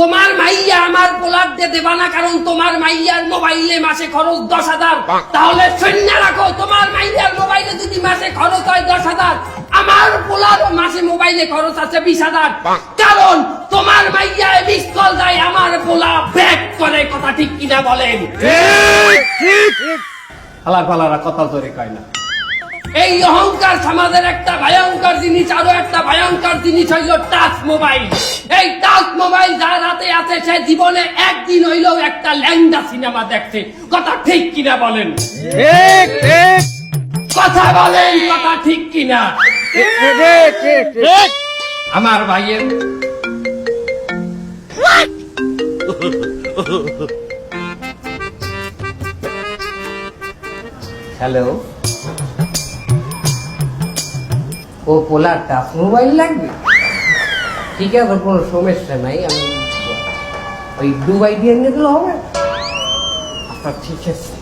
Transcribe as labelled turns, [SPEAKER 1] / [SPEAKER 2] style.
[SPEAKER 1] তোমার মাইয়া আমার পোলার দিয়ে দেবা না কারণ তোমার মাইয়ার মোবাইলে মাসে খরচ দশ হাজার। তাহলে শূন্য রাখো তোমার মাইয়ার মোবাইলে যদি মাসে খরচ হয় দশ হাজার আমার পোলার মাসে মোবাইলে খরচ আছে বিশ হাজার। কারণ তোমার মাইয়া বিশ কল দেয় আমার পোলা ব্যাক করে কথা ঠিক কিনা বলেন? হালার ফালারা কথা ধরে কয় না। এই অহংকার সমাজের একটা ভয়ঙ্কর জিনিস আরও একটা ভয়ঙ্কর জিনিস হইল টাচ মোবাইল। এই টাচ মোবাইল যার হাতে আছে সে জীবনে একদিন হইলেও একটা ল্যাংদা সিনেমা দেখছে। কথা ঠিক কিনা বলেন?
[SPEAKER 2] ঠিক ঠিক।
[SPEAKER 1] কথা বলেন কথা ঠিক কিনা?
[SPEAKER 2] ঠিক ঠিক ঠিক। ঠিক।
[SPEAKER 1] আমার ভাইয়ের হ্যালো। ও পোলার টাচ মোবাইল লাগবে? ঠিক আছে, কোনো সমস্যা নাই, আমি ওই দুবাই দিয়ে নিয়ে দিলে হবে। আচ্ছা ঠিক আছে।